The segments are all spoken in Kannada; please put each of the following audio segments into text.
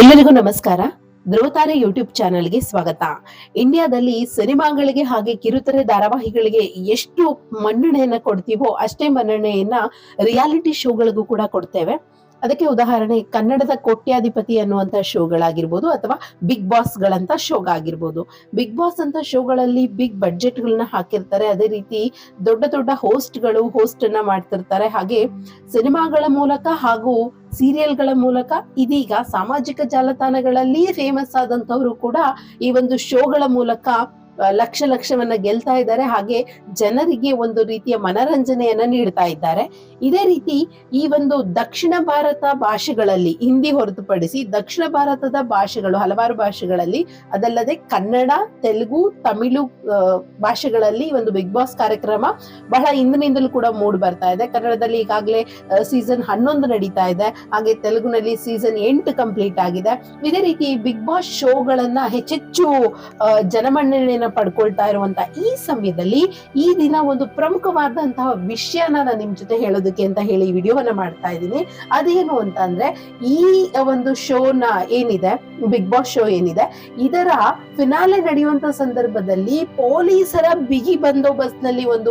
ಎಲ್ಲರಿಗೂ ನಮಸ್ಕಾರ. ಧ್ರುವತಾರೆ ಯೂಟ್ಯೂಬ್ ಚಾನೆಲ್ಗೆ ಸ್ವಾಗತ. ಇಂಡಿಯಾದಲ್ಲಿ ಸಿನಿಮಾಗಳಿಗೆ ಹಾಗೆ ಕಿರುತೆರೆ ಧಾರಾವಾಹಿಗಳಿಗೆ ಎಷ್ಟು ಮನ್ನಣೆಯನ್ನ ಕೊಡ್ತೀವೋ ಅಷ್ಟೇ ಮನ್ನಣೆಯನ್ನ ರಿಯಾಲಿಟಿ ಶೋಗಳಿಗೂ ಕೂಡ ಕೊಡ್ತೇವೆ. ಅದಕ್ಕೆ ಉದಾಹರಣೆ, ಕನ್ನಡದ ಕೋಟ್ಯಾಧಿಪತಿ ಅನ್ನುವಂಥ ಶೋಗಳಾಗಿರ್ಬೋದು ಅಥವಾ ಬಿಗ್ ಬಾಸ್ ಗಳಂತ ಶೋಗಾಗಿರ್ಬೋದು. ಬಿಗ್ ಬಾಸ್ ಅಂತ ಶೋಗಳಲ್ಲಿ ಬಿಗ್ ಬಡ್ಜೆಟ್ ಗಳನ್ನ ಹಾಕಿರ್ತಾರೆ. ಅದೇ ರೀತಿ ದೊಡ್ಡ ದೊಡ್ಡ ಹೋಸ್ಟ್ಗಳು ಹೋಸ್ಟ್ ಅನ್ನ ಮಾಡ್ತಿರ್ತಾರೆ. ಹಾಗೆ ಸಿನಿಮಾಗಳ ಮೂಲಕ ಹಾಗೂ ಸೀರಿಯಲ್ಗಳ ಮೂಲಕ ಇದೀಗ ಸಾಮಾಜಿಕ ಜಾಲತಾಣಗಳಲ್ಲಿ ಫೇಮಸ್ ಆದಂತವರು ಕೂಡ ಈ ಒಂದು ಶೋಗಳ ಮೂಲಕ ಲಕ್ಷ ಲಕ್ಷವನ್ನ ಗೆಲ್ತಾ ಇದ್ದಾರೆ. ಹಾಗೆ ಜನರಿಗೆ ಒಂದು ರೀತಿಯ ಮನರಂಜನೆಯನ್ನ ನೀಡ್ತಾ ಇದ್ದಾರೆ. ಇದೇ ರೀತಿ ಈ ಒಂದು ದಕ್ಷಿಣ ಭಾರತ ಭಾಷೆಗಳಲ್ಲಿ ಹಿಂದಿ ಹೊರತುಪಡಿಸಿ ದಕ್ಷಿಣ ಭಾರತದ ಭಾಷೆಗಳು ಹಲವಾರು ಭಾಷೆಗಳಲ್ಲಿ, ಅದಲ್ಲದೆ ಕನ್ನಡ, ತೆಲುಗು, ತಮಿಳು ಭಾಷೆಗಳಲ್ಲಿ ಒಂದು ಬಿಗ್ ಬಾಸ್ ಕಾರ್ಯಕ್ರಮ ಬಹಳ ಹಿಂದಿನಿಂದಲೂ ಕೂಡ ಮೂಡ್ ಬರ್ತಾ ಇದೆ. ಕನ್ನಡದಲ್ಲಿ ಈಗಾಗಲೇ ಸೀಸನ್ ಹನ್ನೊಂದು ನಡೀತಾ ಇದೆ. ಹಾಗೆ ತೆಲುಗುನಲ್ಲಿ ಸೀಸನ್ ಎಂಟು ಕಂಪ್ಲೀಟ್ ಆಗಿದೆ. ಇದೇ ರೀತಿ ಬಿಗ್ ಬಾಸ್ ಶೋಗಳನ್ನ ಹೆಚ್ಚೆಚ್ಚು ಜನಮನ್ನಣೆಯನ್ನ ಪಡ್ಕೊಳ್ತಾ ಇರುವಂತ ಈ ಸಮಯದಲ್ಲಿ ಈ ದಿನ ಒಂದು ಪ್ರಮುಖವಾದಂತಹ ವಿಷಯನ ನಾನು ನಿಮ್ ಜೊತೆ ಹೇಳೋದಕ್ಕೆ ಅಂತ ಹೇಳಿ ವಿಡಿಯೋವನ್ನ ಮಾಡ್ತಾ ಇದ್ದೀನಿ. ಅದೇನು ಅಂತ ಅಂದ್ರೆ ಈ ಒಂದು ಶೋನ ಏನಿದೆ, ಬಿಗ್ ಬಾಸ್ ಶೋ ಏನಿದೆ, ಇದರ ಫಿನಾಲೆ ನಡೆಯುವಂತ ಸಂದರ್ಭದಲ್ಲಿ ಪೊಲೀಸರ ಬಿಗಿ ಬಂದೋಬಸ್ತ್ನಲ್ಲಿ ಒಂದು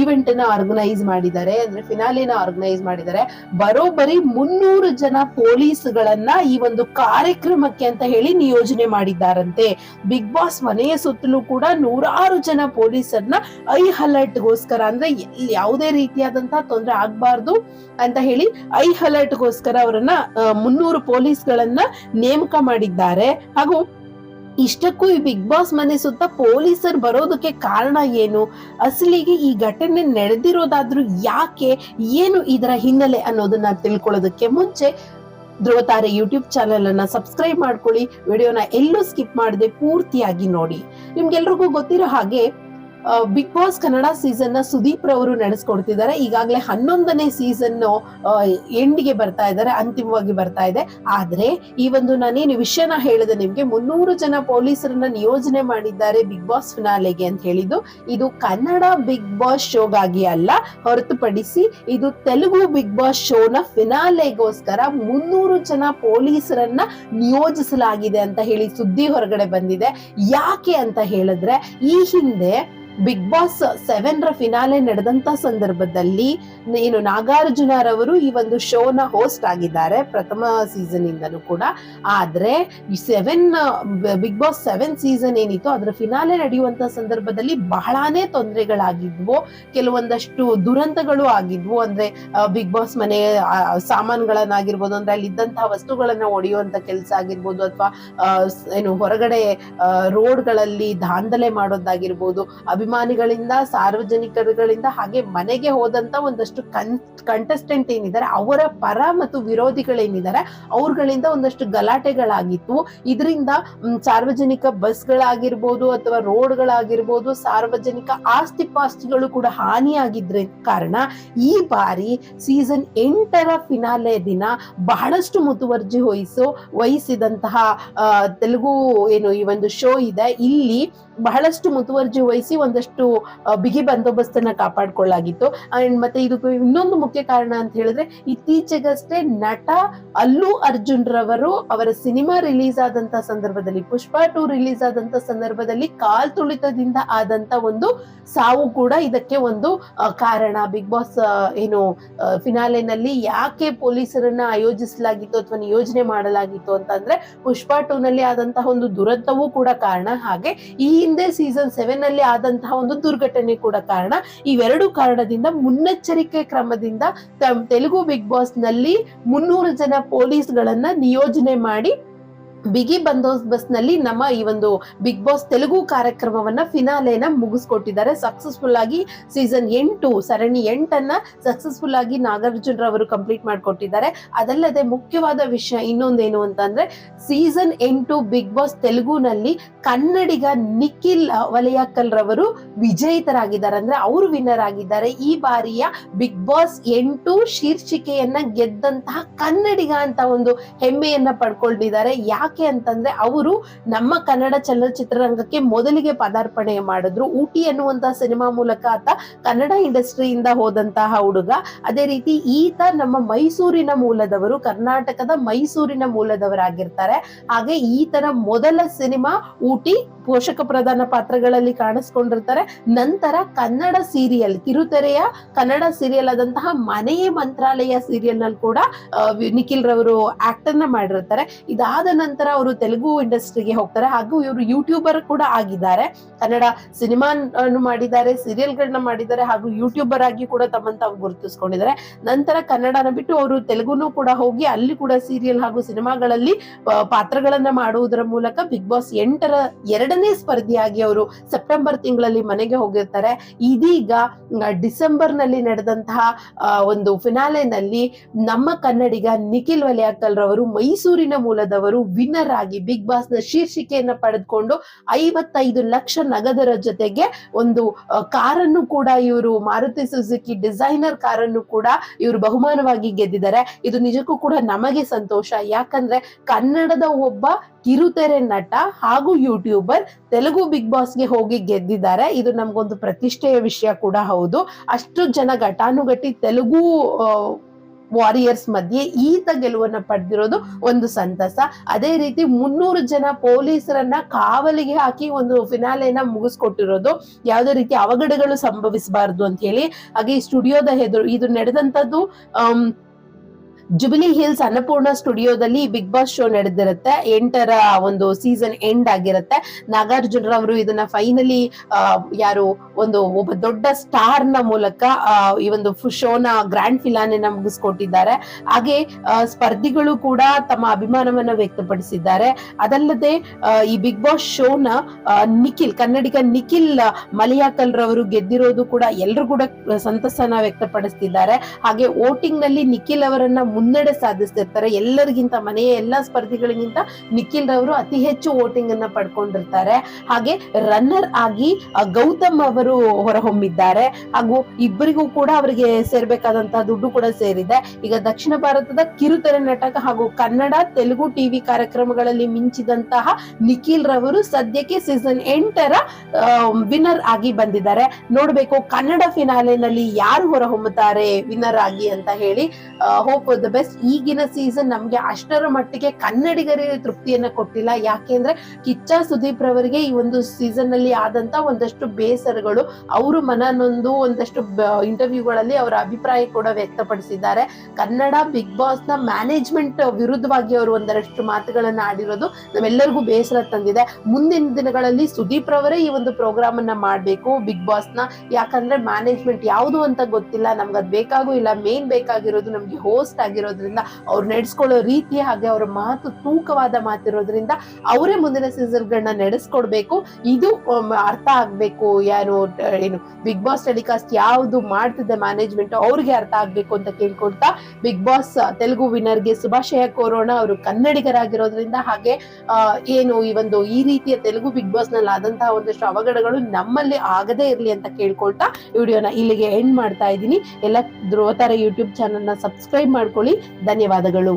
ಈವೆಂಟ್ ಅನ್ನ ಆರ್ಗನೈಸ್ ಮಾಡಿದ್ದಾರೆ. ಅಂದ್ರೆ ಫಿನಾಲೆನ ಆರ್ಗನೈಸ್ ಮಾಡಿದ್ದಾರೆ. ಬರೋಬ್ಬರಿ ಮುನ್ನೂರು ಜನ ಪೊಲೀಸ್ಗಳನ್ನ ಈ ಒಂದು ಕಾರ್ಯಕ್ರಮಕ್ಕೆ ಅಂತ ಹೇಳಿ ನಿಯೋಜನೆ ಮಾಡಿದ್ದಾರಂತೆ. ಬಿಗ್ ಬಾಸ್ ಮನೆಯ ಸುತ್ತಲೂ ಕೂಡ ನೂರಾರು ಜನ ಪೊಲೀಸರನ್ನ ಐ ಅಲರ್ಟ್ಗೋಸ್ಕರ ಅಂದ್ರೆ ಯಾವುದೇ ರೀತಿಯಾದಂತಹ ತೊಂದರೆ ಆಗ್ಬಾರ್ದು ಅಂತ ಹೇಳಿ ಐ ಅಲರ್ಟ್ಗೋಸ್ಕರ ಅವರನ್ನ ಮುನ್ನೂರು ಪೊಲೀಸ್ಗಳನ್ನ ನೇಮಕ ಮಾಡಿದ್ದಾರೆ. ಹಾಗೂ ಇಷ್ಟಕ್ಕೂ ಈ ಬಿಗ್ ಬಾಸ್ ಮನೆ ಸುತ್ತ ಪೊಲೀಸರು ಬರೋದಕ್ಕೆ ಕಾರಣ ಏನು? ಅಸಲಿಗೆ ಈ ಘಟನೆ ನಡೆದಿರೋದಾದ್ರೂ ಯಾಕೆ? ಏನು ಇದರ ಹಿನ್ನೆಲೆ ಅನ್ನೋದನ್ನ ತಿಳ್ಕೊಳ್ಳೋದಕ್ಕೆ ಮುಂಚೆ ಧ್ರುವತಾರೆ ಯೂಟ್ಯೂಬ್ ಚಾನೆಲ್ ಅನ್ನ ಸಬ್ಸ್ಕ್ರೈಬ್ ಮಾಡ್ಕೊಳ್ಳಿ. ವಿಡಿಯೋನ ಎಲ್ಲೂ ಸ್ಕಿಪ್ ಮಾಡದೆ ಪೂರ್ತಿಯಾಗಿ ನೋಡಿ. ನಿಮ್ಗೆಲ್ರಿಗೂ ಗೊತ್ತಿರೋ ಹಾಗೆ ಬಿಗ್ ಬಾಸ್ ಕನ್ನಡ ಸೀಸನ್ನ ಸುದೀಪ್ ರವರು ನಡೆಸ್ಕೊಡ್ತಿದ್ದಾರೆ. ಈಗಾಗಲೇ ಹನ್ನೊಂದನೇ ಸೀಸನ್ ಎಂಡಿಗೆ ಬರ್ತಾ ಇದ್ದಾರೆ, ಅಂತಿಮವಾಗಿ ಬರ್ತಾ ಇದೆ. ಆದ್ರೆ ಈ ಒಂದು ನಾನೇನು ವಿಷಯನ ಹೇಳಿದೆ ನಿಮ್ಗೆ ಮುನ್ನೂರು ಜನ ಪೊಲೀಸರನ್ನ ನಿಯೋಜನೆ ಮಾಡಿದ್ದಾರೆ ಬಿಗ್ ಬಾಸ್ ಫಿನಾಲೆಗೆ ಅಂತ ಹೇಳಿದ್ದು, ಇದು ಕನ್ನಡ ಬಿಗ್ ಬಾಸ್ ಶೋಗಾಗಿ ಅಲ್ಲ, ಹೊರತುಪಡಿಸಿ ಇದು ತೆಲುಗು ಬಿಗ್ ಬಾಸ್ ಶೋನ ಫಿನಾಲೆಗೋಸ್ಕರ ಮುನ್ನೂರು ಜನ ಪೊಲೀಸರನ್ನ ನಿಯೋಜಿಸಲಾಗಿದೆ ಅಂತ ಹೇಳಿ ಸುದ್ದಿ ಹೊರಗಡೆ ಬಂದಿದೆ. ಯಾಕೆ ಅಂತ ಹೇಳಿದ್ರೆ, ಈ ಹಿಂದೆ ಬಿಗ್ ಬಾಸ್ ಸೆವೆನ್ ರ ಫಿನಾಲೆ ನಡೆದಂತ ಸಂದರ್ಭದಲ್ಲಿ ಏನು ನಾಗಾರ್ಜುನರವರು ಈ ಒಂದು ಶೋನ ಹೋಸ್ಟ್ ಆಗಿದ್ದಾರೆ ಪ್ರಥಮ ಸೀಸನ್ ಇಂದನೂ ಕೂಡ. ಆದ್ರೆ seven big boss seven season ಏನಿತ್ತು ಅದರ ಫಿನಾಲೆ ನಡೆಯುವಂತ ಸಂದರ್ಭದಲ್ಲಿ ಬಹಳಾನೇ ತೊಂದರೆಗಳಾಗಿದ್ವು. ಕೆಲವೊಂದಷ್ಟು ದುರಂತಗಳು ಆಗಿದ್ವು. ಅಂದ್ರೆ ಬಿಗ್ ಬಾಸ್ ಮನೆ ಸಾಮಾನುಗಳನ್ನಾಗಿರ್ಬೋದು, ಅಂದ್ರೆ ಅಲ್ಲಿ ಇದ್ದಂತಹ ವಸ್ತುಗಳನ್ನ ಒಡೆಯುವಂತ ಕೆಲಸ ಆಗಿರ್ಬೋದು, ಅಥವಾ ಏನು ಹೊರಗಡೆ ರೋಡ್ಗಳಲ್ಲಿ ದಾಂಧಲೆ ಮಾಡೋದಾಗಿರ್ಬೋದು ಅಭಿಮಾನಿಗಳಿಂದ, ಸಾರ್ವಜನಿಕರುಗಳಿಂದ, ಹಾಗೆ ಮನೆಗೆ ಹೋದಂತ ಒಂದಷ್ಟು ಕನ್ ಕಂಟೆಸ್ಟೆಂಟ್ ಏನಿದ್ದಾರೆ, ಅವರ ಪರ ಮತ್ತು ವಿರೋಧಿಗಳೇನಿದ್ದಾರೆ, ಅವ್ರಗಳಿಂದ ಒಂದಷ್ಟು ಗಲಾಟೆಗಳಾಗಿತ್ತು. ಇದರಿಂದ ಸಾರ್ವಜನಿಕ ಬಸ್ಗಳಾಗಿರ್ಬೋದು ಅಥವಾ ರೋಡ್ಗಳಾಗಿರ್ಬೋದು, ಸಾರ್ವಜನಿಕ ಆಸ್ತಿ ಪಾಸ್ತಿಗಳು ಕೂಡ ಹಾನಿಯಾಗಿದ್ರ ಕಾರಣ, ಈ ಬಾರಿ ಸೀಸನ್ ಎಂಟರ ಫಿನಾಲೆ ದಿನ ಬಹಳಷ್ಟು ಮುತುವರ್ಜಿ ವಹಿಸು, ವಹಿಸಿದಂತಹ ತೆಲುಗು ಏನು ಈ ಒಂದು ಶೋ ಇದೆ, ಇಲ್ಲಿ ಬಹಳಷ್ಟು ಮುತುವರ್ಜಿ ವಹಿಸಿ ಒಂದಷ್ಟು ಬಿಗಿ ಬಂದೋಬಸ್ತನ್ನ ಕಾಪಾಡ್ಕೊಳ್ಳಾಗಿತ್ತು. ಅಂಡ್ ಮತ್ತೆ ಇದಕ್ಕೂ ಇನ್ನೊಂದು ಮುಖ್ಯ ಕಾರಣ ಅಂತ ಹೇಳಿದ್ರೆ, ಇತ್ತೀಚೆಗಷ್ಟೇ ನಟ ಅಲ್ಲು ಅರ್ಜುನ್ ರವರು ಅವರ ಸಿನಿಮಾ ರಿಲೀಸ್ ಆದಂತ ಸಂದರ್ಭದಲ್ಲಿ, ಪುಷ್ಪ ಟೂ ರಿಲೀಸ್ ಆದಂತ ಸಂದರ್ಭದಲ್ಲಿ ಕಾಲ್ ತುಳಿತದಿಂದ ಆದಂತ ಒಂದು ಸಾವು ಕೂಡ ಇದಕ್ಕೆ ಒಂದು ಕಾರಣ. ಬಿಗ್ ಬಾಸ್ ಏನು ಫಿನಾಲೆನಲ್ಲಿ ಯಾಕೆ ಪೊಲೀಸರನ್ನ ಆಯೋಜಿಸಲಾಗಿತ್ತು ಅಥವಾ ನಿಯೋಜನೆ ಮಾಡಲಾಗಿತ್ತು ಅಂತಂದ್ರೆ ಪುಷ್ಪ ಟೂ ನಲ್ಲಿ ಆದಂತಹ ಒಂದು ದುರಂತವೂ ಕೂಡ ಕಾರಣ. ಹಾಗೆ ಈ ಹಿಂದೆ ಸೀಸನ್ ಸೆವೆನ್ ಅಲ್ಲಿ ಆದಂತಹ ಒಂದು ದುರ್ಘಟನೆ ಕೂಡ ಕಾರಣ. ಇವೆರಡು ಕಾರಣದಿಂದ ಮುನ್ನೆಚ್ಚರಿಕೆ ಕ್ರಮದಿಂದ ತೆಲುಗು ಬಿಗ್ ಬಾಸ್ನಲ್ಲಿ ಮುನ್ನೂರು ಜನ ಪೊಲೀಸ್ ಗಳನ್ನ ನಿಯೋಜನೆ ಮಾಡಿ ಬಿಗಿ ಬಂದೋಬಸ್ತ್ನಲ್ಲಿ ನಮ್ಮ ಈ ಒಂದು ಬಿಗ್ ಬಾಸ್ ತೆಲುಗು ಕಾರ್ಯಕ್ರಮವನ್ನ ಫಿನಾಲೆನ ಮುಗಿಸ್ಕೊಟ್ಟಿದ್ದಾರೆ. ಸಕ್ಸಸ್ಫುಲ್ ಆಗಿ ಸೀಸನ್ ಎಂಟು, ಸರಣಿ ಎಂಟನ್ನ ಸಕ್ಸಸ್ಫುಲ್ ಆಗಿ ನಾಗಾರ್ಜುನ್ ರವರು ಕಂಪ್ಲೀಟ್ ಮಾಡಿಕೊಟ್ಟಿದ್ದಾರೆ. ಅದಲ್ಲದೆ ಮುಖ್ಯವಾದ ವಿಷಯ ಇನ್ನೊಂದೇನು ಅಂತಂದ್ರೆ ಸೀಸನ್ ಎಂಟು ಬಿಗ್ ಬಾಸ್ ತೆಲುಗುನಲ್ಲಿ ಕನ್ನಡಿಗ ನಿಖಿಲ್ ವಲಯಕಲ್ ರವರು ವಿಜೇತರಾಗಿದ್ದಾರೆ. ಅಂದ್ರೆ ಅವರು ವಿನ್ನರ್ ಆಗಿದ್ದಾರೆ. ಈ ಬಾರಿಯ ಬಿಗ್ ಬಾಸ್ ಎಂಟು ಶೀರ್ಷಿಕೆಯನ್ನ ಗೆದ್ದಂತಹ ಕನ್ನಡಿಗ ಅಂತ ಒಂದು ಹೆಮ್ಮೆಯನ್ನ ಪಡ್ಕೊಂಡಿದ್ದಾರೆ ಯಾಕೆ ಯಾಕೆ ಅಂತಂದ್ರೆ ಅವರು ನಮ್ಮ ಕನ್ನಡ ಚಲನಚಿತ್ರರಂಗಕ್ಕೆ ಮೊದಲಿಗೆ ಪದಾರ್ಪಣೆ ಮಾಡಿದ್ರು. ಊಟಿ ಅನ್ನುವಂತ ಸಿನಿಮಾ ಮೂಲಕ ಆತ ಕನ್ನಡ ಇಂಡಸ್ಟ್ರಿಯಿಂದ ಹೋದಂತಹ ಹುಡುಗ. ಅದೇ ರೀತಿ ಈತ ನಮ್ಮ ಮೈಸೂರಿನ ಮೂಲದವರು, ಕರ್ನಾಟಕದ ಮೈಸೂರಿನ ಮೂಲದವರಾಗಿರ್ತಾರೆ. ಹಾಗೆ ಈತನ ಮೊದಲ ಸಿನಿಮಾ ಊಟಿ ಪೋಷಕ ಪ್ರಧಾನ ಪಾತ್ರಗಳಲ್ಲಿ ಕಾಣಿಸ್ಕೊಂಡಿರ್ತಾರೆ. ನಂತರ ಕನ್ನಡ ಸೀರಿಯಲ್, ಕಿರುತೆರೆಯ ಕನ್ನಡ ಸೀರಿಯಲ್ ಆದಂತಹ ಮನೆಯೇ ಮಂತ್ರಾಲಯ ಸೀರಿಯಲ್ನಲ್ಲಿ ಕೂಡ ನಿಖಿಲ್ ರವರು ಆಕ್ಟರ್ನ ಮಾಡಿರ್ತಾರೆ. ಇದಾದ ನಂತರ ಅವರು ತೆಲುಗು ಇಂಡಸ್ಟ್ರಿಗೆ ಹೋಗ್ತಾರೆ. ಹಾಗೂ ಇವರು ಯೂಟ್ಯೂಬರ್ ಕೂಡ ಆಗಿದ್ದಾರೆ. ಕನ್ನಡ ಸಿನಿಮಾ ಮಾಡಿದ್ದಾರೆ ಸೀರಿಯಲ್ ಗಳನ್ನ ಮಾಡಿದ್ದಾರೆ, ಹಾಗೂ ಯೂಟ್ಯೂಬರ್ ಆಗಿ ಕೂಡ ತಮ್ಮಂತ ತಾವು ಗುರುತಿಸ್ಕೊಂಡಿದ್ದಾರೆ. ನಂತರ ಕನ್ನಡನ ಬಿಟ್ಟು ಅವರು ತೆಲುಗುನು ಕೂಡ ಹೋಗಿ ಅಲ್ಲಿ ಕೂಡ ಸೀರಿಯಲ್ ಹಾಗೂ ಸಿನಿಮಾಗಳಲ್ಲಿ ಪಾತ್ರಗಳನ್ನ ಮಾಡುವುದರ ಮೂಲಕ ಬಿಗ್ ಬಾಸ್ ಎಂಟರ, ಎರಡನೇ ಸ್ಪರ್ಧಿಯಾಗಿ ಅವರು ಸೆಪ್ಟೆಂಬರ್ ತಿಂಗಳಲ್ಲಿ ಮನೆಗೆ ಹೋಗಿರ್ತಾರೆ. ಇದೀಗ ಡಿಸೆಂಬರ್ನಲ್ಲಿ ನಡೆದಂತಹ ಒಂದು ಫಿನಾಲೆನಲ್ಲಿ ನಮ್ಮ ಕನ್ನಡಿಗ ನಿಖಿಲ್ ವಲಿಯಾಕಲ್ ರವರು ಮೈಸೂರಿನ ಮೂಲದವರು ವಿನ್ನರ್ ಆಗಿ ಬಿಗ್ ಬಾಸ್ನ ಶೀರ್ಷಿಕೆಯನ್ನ ಪಡೆದುಕೊಂಡು ಐವತ್ತೈದು ಲಕ್ಷ ನಗದರ ಜೊತೆಗೆ ಒಂದು ಕಾರನ್ನು ಕೂಡ ಇವರು, ಮಾರುತಿ ಸುಜುಕಿ ಡಿಸೈನರ್ ಕಾರನ್ನು ಕೂಡ ಇವರು ಬಹುಮಾನವಾಗಿ ಗೆದ್ದಿದ್ದಾರೆ. ಇದು ನಿಜಕ್ಕೂ ಕೂಡ ನಮಗೆ ಸಂತೋಷ. ಯಾಕಂದ್ರೆ ಕನ್ನಡದ ಒಬ್ಬ ಕಿರುತೆರೆ ನಟ ಹಾಗೂ ಯೂಟ್ಯೂಬರ್ ತೆಲುಗು ಬಿಗ್ ಬಾಸ್ಗೆ ಹೋಗಿ ಗೆದ್ದಿದ್ದಾರೆ. ಇದು ನಮ್ಗೊಂದು ಪ್ರತಿಷ್ಠೆಯ ವಿಷಯ ಕೂಡ ಹೌದು. ಅಷ್ಟು ಜನ ಘಟಾನುಘಟಿ ತೆಲುಗು ವಾರಿಯರ್ಸ್ ಮಧ್ಯೆ ಈತ ಗೆಲುವನ್ನ ಪಡೆದಿರೋದು ಒಂದು ಸಂತಸ. ಅದೇ ರೀತಿ ಮುನ್ನೂರು ಜನ ಪೊಲೀಸರನ್ನ ಕಾವಲಿಗೆ ಹಾಕಿ ಒಂದು ಫಿನಾಲೆನ ಮುಗಿಸ್ಕೊಟ್ಟಿರೋದು ಯಾವುದೇ ರೀತಿ ಅವಘಡಗಳು ಸಂಭವಿಸಬಾರದು ಅಂತ ಹೇಳಿ ಹಾಗೆ ಸ್ಟುಡಿಯೋದ ಹೆದರು ಇದು ನಡೆದಂತದ್ದು ಆಮ್, ಜುಬಿಲಿ ಹಿಲ್ಸ್ ಅನ್ನಪೂರ್ಣ ಸ್ಟುಡಿಯೋದಲ್ಲಿ ಬಿಗ್ ಬಾಸ್ ಶೋ ನಡೆದಿರುತ್ತೆ. ಎಂಟರ ಒಂದು ಸೀಸನ್ ಎಂಡ್ ಆಗಿರುತ್ತೆ. ನಾಗಾರ್ಜುನ ರವರು ಇದನ್ನ ಫೈನಲಿ ಯಾರು, ಒಂದು ಒಬ್ಬ ದೊಡ್ಡ ಸ್ಟಾರ್ನ ಮೂಲಕ ಈ ಒಂದು ಶೋನ ಗ್ರ್ಯಾಂಡ್ ಫಿಲಾನೆ ಮುಗಿಸ್ಕೊಟ್ಟಿದ್ದಾರೆ. ಹಾಗೆ ಸ್ಪರ್ಧಿಗಳು ಕೂಡ ತಮ್ಮ ಅಭಿಮಾನವನ್ನ ವ್ಯಕ್ತಪಡಿಸಿದ್ದಾರೆ. ಅದಲ್ಲದೆ ಈ ಬಿಗ್ ಬಾಸ್ ಶೋನ ನಿಖಿಲ್, ಕನ್ನಡಿಗ ನಿಖಿಲ್ ಮಲಿಯಾಕಲ್ ರವರು ಗೆದ್ದಿರೋದು ಕೂಡ ಎಲ್ಲರೂ ಕೂಡ ಸಂತಸನ ವ್ಯಕ್ತಪಡಿಸ್ತಿದ್ದಾರೆ. ಹಾಗೆ ವೋಟಿಂಗ್ನಲ್ಲಿ ನಿಖಿಲ್ ಅವರನ್ನ ಮುನ್ನಡೆ ಸಾಧಿಸ್ತಿರ್ತಾರೆ. ಎಲ್ಲರಿಗಿಂತ ಮನೆಯ ಎಲ್ಲಾ ಸ್ಪರ್ಧಿಗಳಿಗಿಂತ ನಿಖಿಲ್ ರವರು ಅತಿ ಹೆಚ್ಚು ವೋಟಿಂಗ್ ಅನ್ನ ಪಡ್ಕೊಂಡಿರ್ತಾರೆ. ಹಾಗೆ ರನ್ನರ್ ಆಗಿ ಗೌತಮ್ ಅವರು ಹೊರಹೊಮ್ಮಿದ್ದಾರೆ. ಹಾಗೂ ಇಬ್ಬರಿಗೂ ಕೂಡ ಅವರಿಗೆ ಸೇರ್ಬೇಕಾದಂತಹ ದುಡ್ಡು ಕೂಡ ಸೇರಿದೆ. ಈಗ ದಕ್ಷಿಣ ಭಾರತದ ಕಿರುತೆರೆ ನಾಟಕ ಹಾಗೂ ಕನ್ನಡ, ತೆಲುಗು ಟಿವಿ ಕಾರ್ಯಕ್ರಮಗಳಲ್ಲಿ ಮಿಂಚಿದಂತಹ ನಿಖಿಲ್ ರವರು ಸದ್ಯಕ್ಕೆ ಸೀಸನ್ ಎಂಟರ ವಿನ್ನರ್ ಆಗಿ ಬಂದಿದ್ದಾರೆ. ನೋಡ್ಬೇಕು ಕನ್ನಡ ಫಿನಾಲೆನಲ್ಲಿ ಯಾರು ಹೊರಹೊಮ್ಮುತ್ತಾರೆ ವಿನ್ನರ್ ಆಗಿ ಅಂತ ಹೇಳಿ ಹೋಪ್ ದ ಬೆಸ್ಟ್ ಈಗಿನ ಸೀಸನ್ ನಮ್ಗೆ ಅಷ್ಟರ ಮಟ್ಟಿಗೆ ಕನ್ನಡಿಗರಿಗೆ ತೃಪ್ತಿಯನ್ನ ಕೊಟ್ಟಿಲ್ಲ. ಯಾಕೆಂದ್ರೆ ಕಿಚ್ಚ ಸುದೀಪ್ ರವರಿಗೆ ಈ ಒಂದು ಸೀಸನ್ನಲ್ಲಿ ಆದಂತ ಒಂದಷ್ಟು ಬೇಸರಗಳು ಅವರು ಮನನೊಂದು ಒಂದಷ್ಟು ಇಂಟರ್ವ್ಯೂಗಳಲ್ಲಿ ಅವರ ಅಭಿಪ್ರಾಯ ಕೂಡ ವ್ಯಕ್ತಪಡಿಸಿದ್ದಾರೆ. ಕನ್ನಡ ಬಿಗ್ ಬಾಸ್ನ ಮ್ಯಾನೇಜ್ಮೆಂಟ್ ವಿರುದ್ಧವಾಗಿ ಅವರು ಒಂದಷ್ಟು ಮಾತುಗಳನ್ನ ಆಡಿರೋದು ನಮ್ಮೆಲ್ಲರಿಗೂ ಬೇಸರ ತಂದಿದೆ. ಮುಂದಿನ ದಿನಗಳಲ್ಲಿ ಸುದೀಪ್ ರವರೇ ಈ ಒಂದು ಪ್ರೋಗ್ರಾಮ್ ಅನ್ನ ಮಾಡಬೇಕು. ಬಿಗ್ ಬಾಸ್ನ ಯಾಕಂದ್ರೆ ಮ್ಯಾನೇಜ್ಮೆಂಟ್ ಯಾವುದು ಅಂತ ಗೊತ್ತಿಲ್ಲ. ನಮ್ಗೆ ಅದ್ ಬೇಕಾಗೂ ಇಲ್ಲ. ಮೇನ್ ಬೇಕಾಗಿರೋದು ನಮ್ಗೆ ಹೋಸ್ಟ್ ಆಗಿರೋದ್ರಿಂದ, ಅವ್ರು ನಡೆಸ್ಕೊಳ್ಳೋ ರೀತಿ ಹಾಗೆ ಅವರ ಮಾತು ತೂಕವಾದ ಮಾತಿರೋದ್ರಿಂದ ಅವರೇ ಮುಂದಿನ ಸೀಸನ್ಗಳನ್ನ ನಡೆಸ್ಕೊಡ್ಬೇಕು. ಇದು ಅರ್ಥ ಆಗ್ಬೇಕು ಯಾರು, ಏನು ಬಿಗ್ ಬಾಸ್ ಟೆಲಿಕಾಸ್ಟ್ ಯಾವ್ದು ಮಾಡ್ತಿದೆ ಮ್ಯಾನೇಜ್ಮೆಂಟ್ ಅವ್ರಿಗೆ ಅರ್ಥ ಆಗ್ಬೇಕು ಅಂತ ಕೇಳ್ಕೊಡ್ತಾ ಬಿಗ್ ಬಾಸ್ ತೆಲುಗು ವಿನರ್ಗೆ ಶುಭಾಶಯ ಕೋರೋಣ ಅವರು ಕನ್ನಡಿಗರಾಗಿರೋದ್ರಿಂದ ಹಾಗೆ ಏನು ಈ ಒಂದು ಈ ರೀತಿಯ ತೆಲುಗು ಬಿಗ್ ಬಾಸ್ನಲ್ಲಿ ಆದಂತಹ ಒಂದಷ್ಟು ಅವಘಡಗಳು ನಮ್ಮಲ್ಲಿ ಆಗದೇ ಇರಲಿ ಅಂತ ಕೇಳ್ಕೊಳ್ತಾ, ವಿಡಿಯೋನ ಇಲ್ಲಿಗೆ ಎಂಡ್ ಮಾಡ್ತಾ ಇದ್ದೀನಿ. ಎಲ್ಲ ಧ್ರುವತಾರ ಯೂಟ್ಯೂಬ್ ಚಾನಲ್ನ ಸಬ್ಸ್ಕ್ರೈಬ್ ಮಾಡ್ಕೊಳ್ಳಿ ಧನ್ಯವಾದಗಳು.